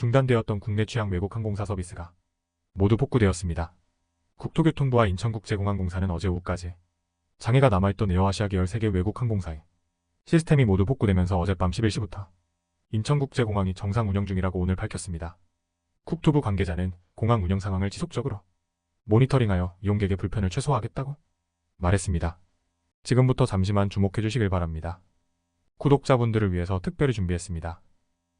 중단되었던 국내 취향 외국 항공사 서비스가 모두 복구되었습니다. 국토교통부와 인천국제공항공사는 어제 오후까지 장애가 남아있던 에어아시아 계열 3개 외국 항공사의 시스템이 모두 복구되면서 어젯밤 11시부터 인천국제공항이 정상 운영 중이라고 오늘 밝혔습니다. 국토부 관계자는 공항 운영 상황을 지속적으로 모니터링하여 이용객의 불편을 최소화하겠다고 말했습니다. 지금부터 잠시만 주목해 주시길 바랍니다. 구독자분들을 위해서 특별히 준비했습니다.